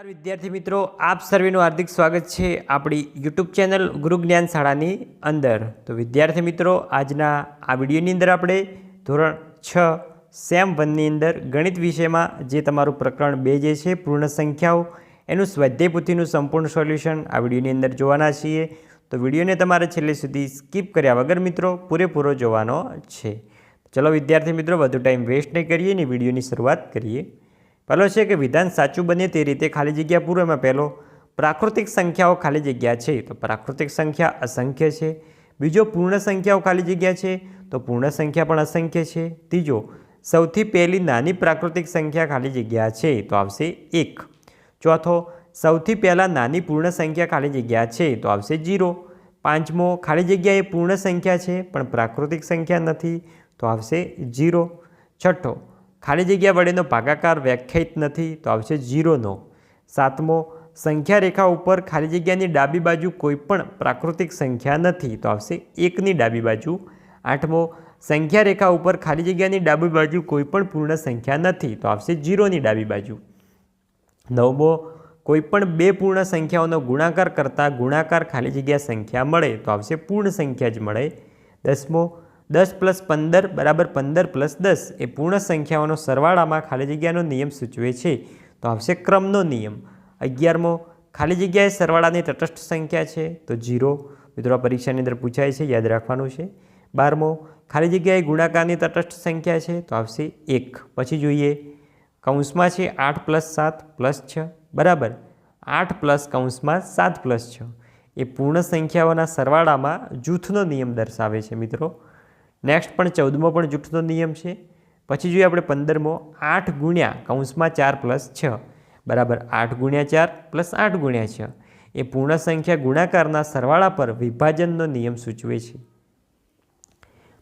નમસ્કાર વિદ્યાર્થી મિત્રો, આપ સર્વેનું હાર્દિક સ્વાગત છે આપણી યુટ્યુબ ચેનલ ગુરુ જ્ઞાન શાળાની અંદર. તો વિદ્યાર્થી મિત્રો, આજના આ વિડીયોની અંદર આપણે ધોરણ છ, સેમ વનની અંદર ગણિત વિષયમાં જે તમારું પ્રકરણ બે જે છે, પૂર્ણ સંખ્યાઓ, એનું સ્વાધ્યાય પોથીનું સંપૂર્ણ સોલ્યુશન આ વિડીયોની અંદર જોવાના છીએ. તો વિડીયોને તમારે છેલ્લે સુધી સ્કીપ કર્યા વગર મિત્રો, પૂરેપૂરો જોવાનો છે. ચલો વિદ્યાર્થી મિત્રો, વધુ ટાઈમ વેસ્ટ નહીં કરીએ ને વિડીયોની શરૂઆત કરીએ. પહેલો છે કે વિધાન સાચું બને તે રીતે ખાલી જગ્યા પૂરો, એમાં પહેલો પ્રાકૃતિક સંખ્યાઓ ખાલી જગ્યા છે, તો પ્રાકૃતિક સંખ્યા અસંખ્ય છે. બીજો પૂર્ણ સંખ્યાઓ ખાલી જગ્યા છે, તો પૂર્ણ સંખ્યા પણ અસંખ્ય છે. ત્રીજો, સૌથી પહેલી નાની પ્રાકૃતિક સંખ્યા ખાલી જગ્યા છે, તો આવશે એક. ચોથો, સૌથી પહેલાં નાની પૂર્ણ સંખ્યા ખાલી જગ્યા છે, તો આવશે જીરો. પાંચમો, ખાલી જગ્યા એ પૂર્ણ સંખ્યા છે, પણ પ્રાકૃતિક સંખ્યા નથી, તો આવશે જીરો. છઠ્ઠો ખાલી જગ્યા વડેનો ભાગાકાર વ્યાખ્યાયિત નથી, તો આવશે જીરોનો સાતમો, સંખ્યા રેખા ઉપર ખાલી જગ્યાની ડાબી બાજુ કોઈપણ પ્રાકૃતિક સંખ્યા નથી, તો આવશે એકની ડાબી બાજુ. આઠમો, સંખ્યા રેખા ઉપર ખાલી જગ્યાની ડાબી બાજુ કોઈ પણ પૂર્ણ સંખ્યા નથી, તો આવશે જીરોની ડાબી બાજુ. નવમો કોઈપણ બે પૂર્ણ સંખ્યાઓનો ગુણાકાર કરતાં ગુણાકાર ખાલી જગ્યા સંખ્યા મળે, તો આવશે પૂર્ણ સંખ્યા જ મળે. દસમો દસ પ્લસ પંદર બરાબર પંદર પ્લસ દસ એ પૂર્ણ સંખ્યાઓનો સરવાળામાં ખાલી જગ્યાનો નિયમ સૂચવે છે. તો આવશે ક્રમનો નિયમ. અગિયારમો, ખાલી જગ્યાએ સરવાળાની તટસ્થ સંખ્યા છે તો જીરો મિત્રો, આ પરીક્ષાની અંદર પૂછાય છે, યાદ રાખવાનું છે. બારમો, ખાલી જગ્યાએ ગુણાકારની તટસ્થ સંખ્યા છે તો આવશે એક. પછી જોઈએ. કૌંસમાં છે આઠ પ્લસ સાત પ્લસ છ. બરાબર. આઠ પ્લસ કૌંસમાં સાત પ્લસ છ. એ પૂર્ણ સંખ્યાઓના સરવાળામાં જૂથનો નિયમ દર્શાવે છે મિત્રો. નેક્સ્ટ પણ ચૌદમો પણ જૂઠનો નિયમ છે. પછી જોઈએ આપણે પંદરમો. આઠ ગુણ્યા કૌંસમાં ચાર પ્લસ છ. બરાબર, આઠ ગુણ્યા ચાર પ્લસ આઠ ગુણ્યા છ. એ પૂર્ણ સંખ્યા ગુણાકારના સરવાળા પર વિભાજનનો નિયમ સૂચવે છે.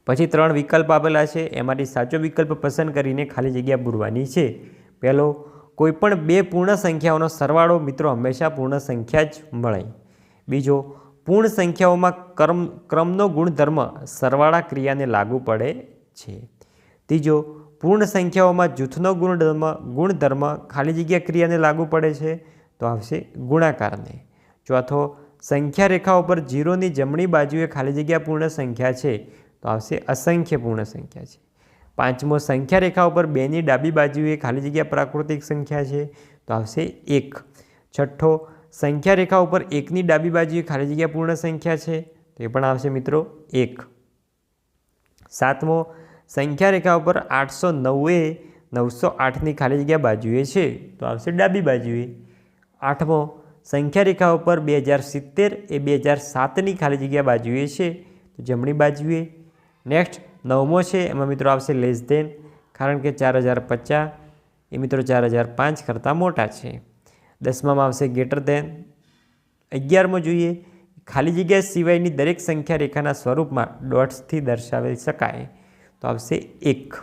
પછી ત્રણ વિકલ્પ આપેલા છે. એમાંથી સાચો વિકલ્પ પસંદ કરીને ખાલી જગ્યા પૂરવાની છે. પહેલો કોઈપણ બે પૂર્ણ સંખ્યાઓનો સરવાળો મિત્રો હંમેશા પૂર્ણ સંખ્યા જ મળે. બીજો પૂર્ણ સંખ્યાઓમાં ક્રમ, ક્રમનો ગુણધર્મ સરવાળા ક્રિયાને લાગુ પડે છે. ત્રીજો, પૂર્ણ સંખ્યાઓમાં જૂથનો ગુણધર્મ ગુણધર્મ ખાલી જગ્યા ક્રિયાને લાગુ પડે છે, તો આવશે ગુણાકારને. ચોથો સંખ્યા રેખા ઉપર જીરોની જમણી બાજુએ ખાલી જગ્યા પૂર્ણ સંખ્યા છે, તો આવશે અસંખ્ય પૂર્ણ સંખ્યા છે. પાંચમો સંખ્યા રેખા ઉપર બેની ડાબી બાજુએ ખાલી જગ્યા પ્રાકૃતિક સંખ્યા છે, તો આવશે એક. છઠ્ઠો સંખ્યા રેખા ઉપર એકની ડાબી બાજુએ ખાલી જગ્યા પૂર્ણ સંખ્યા છે, તો એ પણ આવશે મિત્રો એક. સાતમો, સંખ્યા રેખા ઉપર આઠસો નવ્વે નવસો આઠની ખાલી જગ્યા બાજુએ છે, તો આવશે ડાબી બાજુએ. આઠમો, સંખ્યા રેખા ઉપર બે હજાર સિત્તેર એ બે હજાર સાતની ખાલી જગ્યા બાજુએ છે, તો જમણી બાજુએ. નેક્સ્ટ, નવમો છે, એમાં મિત્રો આવશે લેસ દેન, કારણ કે ચાર હજાર પચાસ, એ મિત્રો ચાર હજાર પાંચ કરતાં મોટા છે. દસમામાં આવશે ગેટર દેન અગિયારમો જોઈએ, ખાલી જગ્યા સિવાયની દરેક સંખ્યા રેખાના સ્વરૂપમાં ડોટ્સથી દર્શાવી શકાય તો આવશે એક.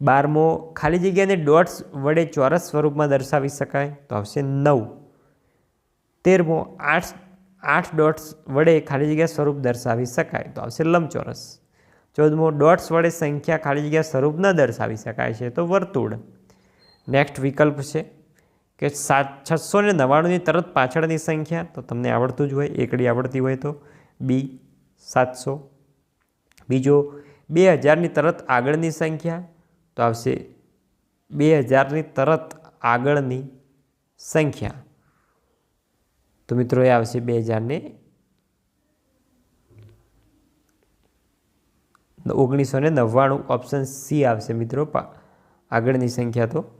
બારમો, ખાલી જગ્યાને ડોટ્સ વડે ચોરસ સ્વરૂપમાં દર્શાવી શકાય તો આવશે નવ. તેરમો, આઠ આઠ ડોટ્સ વડે ખાલી જગ્યા સ્વરૂપ દર્શાવી શકાય તો આવશે લંબચોરસ. ચૌદમો, ડોટ્સ વડે સંખ્યા ખાલી જગ્યા સ્વરૂપ ન દર્શાવી શકાય છે તો વર્તુળ. નેક્સ્ટ વિકલ્પ છે. કે સાત છસો ને નવ્વાણુંની તરત પાછળની સંખ્યા, તો તમને આવડતું જ હોય, એકડી આવડતી હોય તો. બી સાતસો. બીજો, બે હજારની તરત આગળની સંખ્યા, તો આવશે બે હજારની તરત આગળની સંખ્યા. તો મિત્રો, એ આવશે બે હજારને ઓગણીસો ને નવ્વાણું. ઓપ્શન સી આવશે મિત્રો આગળની સંખ્યા તો.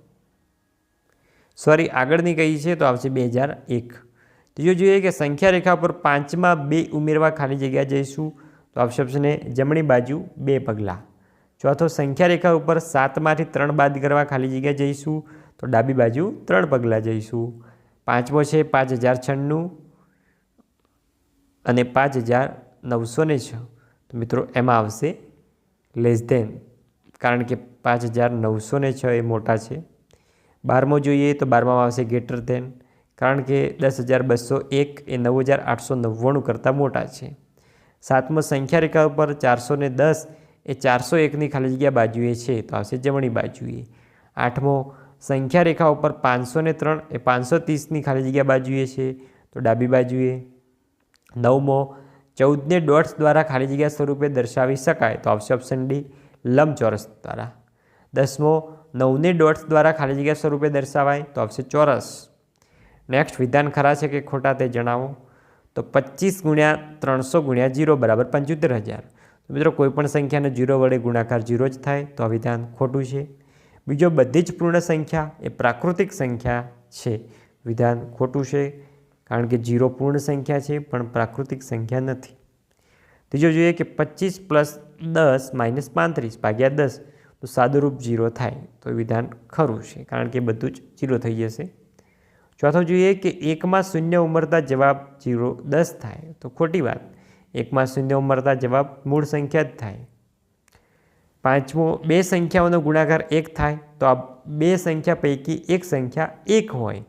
સોરી, આગળની કઈ છે તો આવશે બે હજાર એક. ત્રીજો જોઈએ કે સંખ્યા રેખા પર પાંચમાં બે ઉમેરવા ખાલી જગ્યા જઈશું તો આવશે ઓપ્શન એ જમણી બાજુ બે પગલાં. ચોથો, સંખ્યા રેખા ઉપર સાતમાંથી ત્રણ બાદ કરવા ખાલી જગ્યા જઈશું તો ડાબી બાજુ ત્રણ પગલાં જઈશું. પાંચમો છે પાંચ હજાર છન્નું અને પાંચ હજાર નવસો ને છ. તો મિત્રો, એમાં આવશે લેસ ધેન. કારણ કે પાંચ હજાર નવસો ને છ એ મોટા છે. બારમો જોઈએ તો બારમામાં આવશે ગેટર ધેન. કારણ કે દસ હજાર બસો એક એ નવ હજાર આઠસો નવ્વાણું કરતાં મોટા છે. સાતમો સંખ્યા રેખા ઉપર ચારસો ને દસ એ ચારસો એકની ખાલી જગ્યા બાજુએ છે તો આવશે જમણી બાજુએ. આઠમો સંખ્યા રેખા ઉપર પાંચસો ને ત્રણ એ પાંચસો ત્રીસની ખાલી જગ્યા બાજુએ છે તો ડાબી બાજુએ. નવમો ચૌદને ડોટ્સ દ્વારા ખાલી જગ્યા સ્વરૂપે દર્શાવી શકાય તો આવશે ઓપ્શન ડી લંબચોરસ દ્વારા. દસમો, નવને ડોટ્સ દ્વારા ખાલી જગ્યા સ્વરૂપે દર્શાવાય તો આવશે ચોરસ. નેક્સ્ટ, વિધાન ખરા છે કે ખોટા તે જણાવો. તો પચીસ ગુણ્યા ત્રણસો ગુણ્યા જીરો બરાબર પંચોતેર હજાર. તો મિત્રો કોઈપણ સંખ્યાનો જીરો વડે ગુણાકાર જીરો જ થાય તો આ વિધાન ખોટું છે. બીજો, બધી જ પૂર્ણ સંખ્યા એ પ્રાકૃતિક સંખ્યા છે. વિધાન ખોટું છે કારણ કે જીરો પૂર્ણ સંખ્યા છે, પણ પ્રાકૃતિક સંખ્યા નથી. ત્રીજો, જોઈએ કે પચીસ પ્લસ દસ માઇનસ પાંત્રીસ, ભાગ્યા દસ. તો સાદુરૂપ જીરો થાય તો એ વિધાન ખરું છે, કારણ કે બધું જ જીરો થઈ જશે. ચોથો જોઈએ કે એકમાં શૂન્ય ઉમરતા જવાબ જીરો દસ થાય, તો ખોટી વાત. એકમાં શૂન્ય ઉમરતા જવાબ મૂળ સંખ્યા જ થાય. પાંચમો, બે સંખ્યાઓનો ગુણાકાર એક થાય, તો આ બે સંખ્યા પૈકી એક સંખ્યા એક હોય.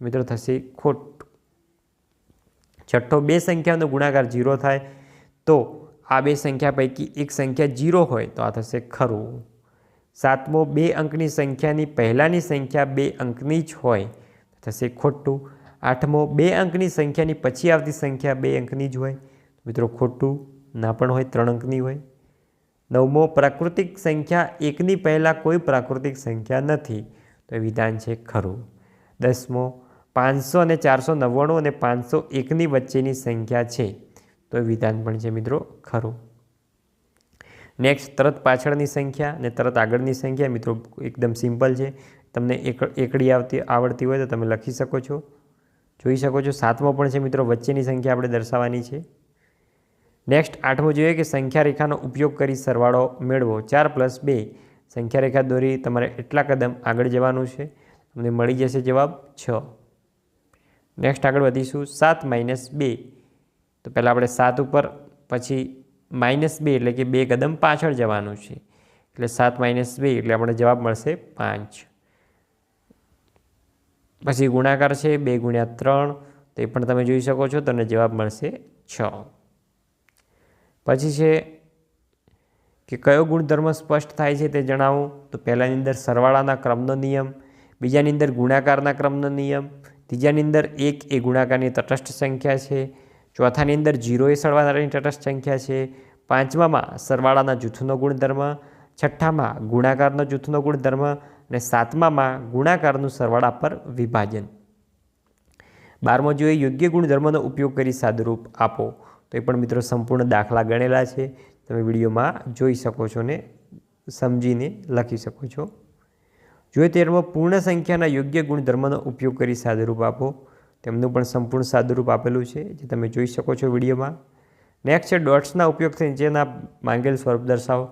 મિત્રો, થશે ખોટ. છઠ્ઠો, બે સંખ્યાનો ગુણાકાર જીરો થાય, તો આ બે સંખ્યા પૈકી એક સંખ્યા જીરો હોય, તો આ થશે ખરું. સાતમો બે અંકની સંખ્યાની પહેલાંની સંખ્યા બે અંકની જ હોય. થશે ખોટું. આઠમો બે અંકની સંખ્યાની પછી આવતી સંખ્યા બે અંકની જ હોય. મિત્રો, ખોટું ના પણ હોય, ત્રણ અંકની હોય. નવમો, પ્રાકૃતિક સંખ્યા એકની પહેલાં કોઈ પ્રાકૃતિક સંખ્યા નથી. તો એ વિધાન છે ખરું. દસમો, પાંચસો અને ચારસો નવ્વાણું અને પાંચસો એકની વચ્ચેની સંખ્યા છે. તો એ વિધાન પણ છે મિત્રો ખરું. નેક્સ્ટ તરત પાછળની સંખ્યા અને તરત આગળની સંખ્યા. મિત્રો, એકદમ સિમ્પલ છે. તમને એક, એકડી આવતી, આવડતી હોય તો તમે લખી શકો છો. જોઈ શકો છો, સાતમો પણ છે મિત્રો. વચ્ચેની સંખ્યા આપણે દર્શાવવાની છે. નેક્સ્ટ આઠમો જોઈએ કે સંખ્યા રેખાનો ઉપયોગ કરી સરવાળો મેળવો. ચાર પ્લસ બે. સંખ્યા રેખા દોરી તમારે એટલા કદમ આગળ જવાનું છે. તમને મળી જશે જવાબ છ. નેક્સ્ટ આગળ વધીશું. સાત માઇનસ બે. તો પહેલાં આપણે સાત ઉપર, પછી માઇનસ બે એટલે કે બે કદમ પાછળ જવાનું છે. એટલે સાત માઇનસ બે એટલે આપણે જવાબ મળશે પાંચ. પછી ગુણાકાર છે બે ગુણ્યા ત્રણ, તો એ પણ તમે જોઈ શકો છો, તમને જવાબ મળશે છ. પછી છે કે કયો ગુણધર્મ સ્પષ્ટ થાય છે તે જણાવું? તો પહેલાંની અંદર સરવાળાના ક્રમનો નિયમ, બીજાની અંદર ગુણાકારના ક્રમનો નિયમ, ત્રીજાની અંદર એક એ ગુણાકારની તટસ્થ સંખ્યા છે ચોથાની અંદર જીરો એ સરવાળાની તટસ્થ સંખ્યા છે. પાંચમામાં સરવાળાના જૂથનો ગુણધર્મ, છઠ્ઠામાં ગુણાકારનો જૂથનો ગુણધર્મ અને સાતમામાં ગુણાકારનું સરવાળા પર વિભાજન. બારમો જોઈએ, યોગ્ય ગુણધર્મનો ઉપયોગ કરી સાદુરૂપ આપો. તો એ પણ મિત્રો સંપૂર્ણ દાખલા ગણેલા છે. તમે વિડીયોમાં જોઈ શકો છો ને સમજીને લખી શકો છો. જોઈએ તેરમાં પૂર્ણ સંખ્યાના યોગ્ય ગુણધર્મનો ઉપયોગ કરી સાદુરૂપ આપો તેમનું પણ સંપૂર્ણ સાદુરૂપ આપેલું છે, જે તમે જોઈ શકો છો વિડીયોમાં. નેક્સ્ટ છે ડોટ્સના ઉપયોગથી નીચેના માંગેલ સ્વરૂપ દર્શાવો.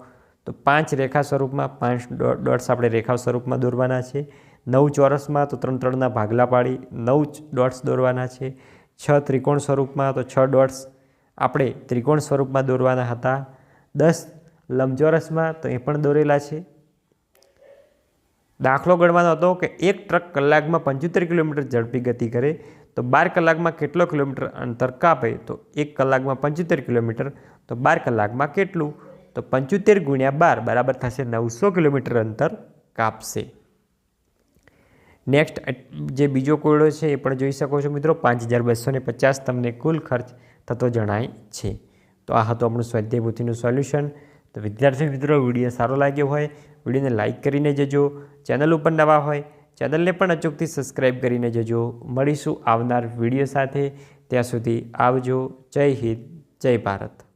તો પાંચ રેખા સ્વરૂપમાં, પાંચ ડોટ્સ આપણે રેખા સ્વરૂપમાં દોરવાના છે. નવ ચોરસમાં, તો ત્રણ ત્રણના ભાગલા પાડી નવ ડોટ્સ દોરવાના છે. છ ત્રિકોણ સ્વરૂપમાં, તો છ ડોટ્સ આપણે ત્રિકોણ સ્વરૂપમાં દોરવાના હતા. દસ લંબચોરસમાં, તો એ પણ દોરેલા છે. દાખલો ગણવાનો હતો કે એક ટ્રક કલાકમાં પંચોતેર કિલોમીટર ઝડપી ગતિ કરે તો બાર કલાકમાં કેટલો કિલોમીટર અંતર કાપે તો એક કલાકમાં પંચોતેર કિલોમીટર. તો બાર કલાકમાં કેટલું? તો પંચોતેર ગુણ્યા બાર બરાબર થશે નવસો કિલોમીટર અંતર કાપશે. નેક્સ્ટ જે બીજો કોયડો છે એ પણ જોઈ શકો છો મિત્રો. પાંચ હજાર બસો ને પચાસ તમને કુલ ખર્ચ થતો જણાય છે. તો આ હતું આપણું સ્વાધ્યાયભૂતિનું સોલ્યુશન. તો વિદ્યાર્થી મિત્રો, વીડિયો સારો લાગ્યો હોય, વિડીયોને લાઇક કરીને જજો. ચેનલ ઉપર નવા હોય ચેનલને પણ અચૂકથી સબસ્ક્રાઈબ કરીને જજો. મળીશું આવનાર વીડિયો સાથે. ત્યાં સુધી આવજો. જય હિન્દ. જય ભારત.